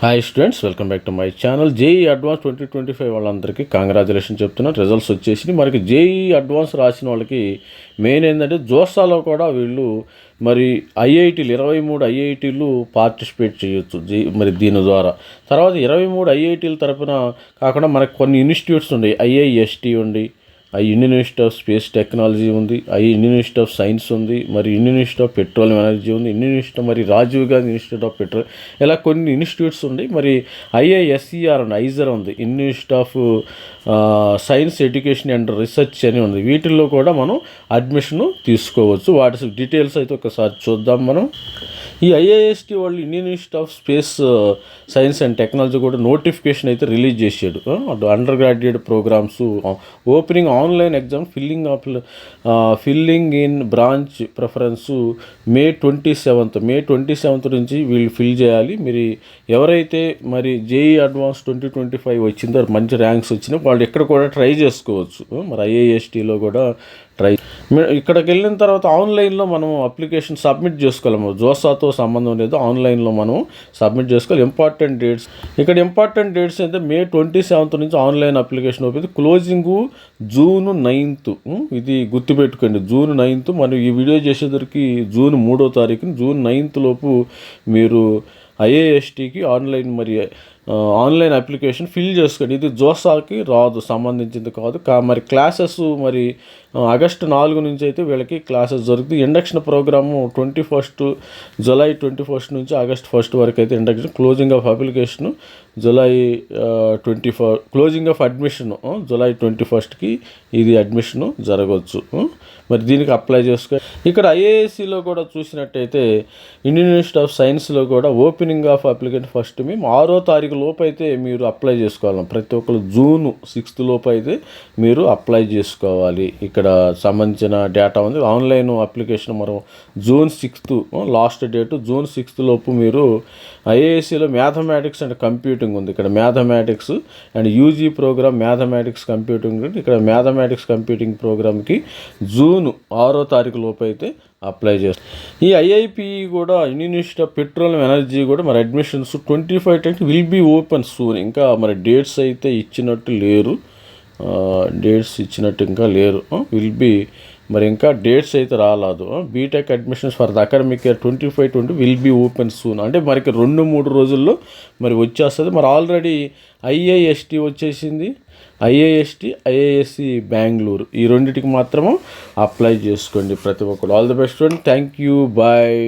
Hi students welcome back to my channel JEE advanced twenty twenty five వాళ్ళందరికీ congratulation చెప్తున్నాను results వచ్చేసి మనకి JEE advance రాసిన వాళ్ళకి మెయిన్ ఏంటంటే జోసాలో కూడా వీళ్ళు మరి ఐఐటీలు ఇరవై మూడు ఐఐటీలు పార్టిసిపేట్ చేయొచ్చు. జీ మరి దీని ద్వారా. తర్వాత ఇరవై మూడు ఐఐటీల తరపున కాకుండా మనకు కొన్ని ఇన్స్టిట్యూట్స్ ఉన్నాయి ఐఐఎస్టీ ఉంది I Indian institute of space technology ఉంది I Indian institute of science ఉంది మరి Indian institute of petroleum energy ఉంది ఇండియన్ ఇన్స్టిట్యూట్ మరి Rajiv Gandhi institute of petrol ఇలా కొన్ని ఇన్స్టిట్యూట్స్ ఉన్నాయి మరి ఐఐఎస్ఈఆర్ అండ్ ఐజర్ ఉంది Indian institute of science education and research అని ఉంది వీటిల్లో కూడా మనం అడ్మిషన్ తీసుకోవచ్చు వాటి డీటెయిల్స్ అయితే ఒకసారి చూద్దాం మనం. ఈ ఐఐఎస్టీ వాళ్ళు Indian institute of space science and technology కూడా నోటిఫికేషన్ అయితే రిలీజ్ చేసాడు undergraduate programmes opening online exam filling of filling in branch preference May twenty seventh. May twenty seventh నుంచి వీళ్ళు ఫిల్ చేయాలి. మీరు ఎవరైతే మరి JEE advanced twenty twenty five వచ్చిందో మంచి ర్యాంక్స్ వచ్చినా వాళ్ళు ఇక్కడ కూడా ట్రై చేసుకోవచ్చు. మరి ఐఏఎస్టీలో కూడా ట్రై ఇక్కడికి వెళ్ళిన తర్వాత ఆన్లైన్లో మనం అప్లికేషన్ సబ్మిట్ చేసుకోలేము. జోసాతో సంబంధం లేదు. ఆన్లైన్లో మనం సబ్మిట్ చేసుకోవాలి. Important dates. ఇక్కడ ఇంపార్టెంట్ డేట్స్ అయితే మే ట్వంటీ సెవెంత్ నుంచి online application open. Closing June ninth. ఇది గుర్తుపెట్టుకోండి. జూన్ నైన్త్ మనం ఈ వీడియో చేసేసరికి జూన్ మూడో తారీఖున. జూన్ నైన్త్ లోపు మీరు ఐఏఎస్టీకి ఆన్లైన్ మరి ఆన్లైన్ అప్లికేషన్ ఫిల్ చేసుకోండి. ఇది జోసాకి రాదు సంబంధించింది కాదు. కా మరి క్లాసెస్ మరి ఆగస్టు నాలుగు నుంచి అయితే వీళ్ళకి క్లాసెస్ జరుగుతుంది induction programme twenty first July twenty first నుంచి ఆగస్ట్ ఫస్ట్ వరకు అయితే induction closing of application July twenty four closing of admission July twenty ఫస్ట్కి ఇది అడ్మిషన్ జరగవచ్చు మరి దీనికి అప్లై చేసుకో ఇక్కడ ఐఏఎస్సిలో కూడా చూసినట్టయితే ఇండియన్ ఇన్స్టిట్యూట్ ఆఫ్ సైన్స్లో కూడా ఓపెనింగ్ ఆఫ్ అప్లికెంట్ ఫస్ట్ మేము ఆరో తారీఖు లోపు అయితే మీరు అప్లై చేసుకోవాలి. ప్రతి ఒక్కరు జూన్ సిక్స్త్ లోపు అయితే మీరు అప్లై చేసుకోవాలి. ఇక్కడ సంబంధించిన డేటా ఉంది. ఆన్లైన్ అప్లికేషన్ మనం June sixth last date June sixth లోపు మీరు ఐఏఎస్సిలో మ్యాథమెటిక్స్ అండ్ కంప్యూటింగ్ ఉంది. ఇక్కడ mathematics and UG programme mathematics computing. ఇక్కడ మ్యాథమెటిక్స్ కంప్యూటింగ్ ప్రోగ్రామ్కి జూన్ ఆరో తారీఖు లోపు అయితే అప్లై చేస్తాం. ఈ ఐఐపి కూడా Indian institute of petroleum energy కూడా మరి admissions twenty five ten will be open soon ఇంకా మరి డేట్స్ అయితే ఇచ్చినట్టు లేరు. డేట్స్ ఇచ్చినట్టు ఇంకా లేరు. విల్ బీ మరి ఇంకా డేట్స్ అయితే రాలేదు. B Tech admissions for the academic year twenty five twenty will be open soon అంటే మనకి రెండు మూడు రోజుల్లో మరి వచ్చేస్తుంది. మరి ఆల్రెడీ ఐఏఎస్టీ వచ్చేసింది. ఐఏఎస్టీ ఐఏఎస్సి బెంగళూరు ఈ రెండింటికి మాత్రము అప్లై చేసుకోండి ప్రతి ఒక్కరు. All the best thank you bye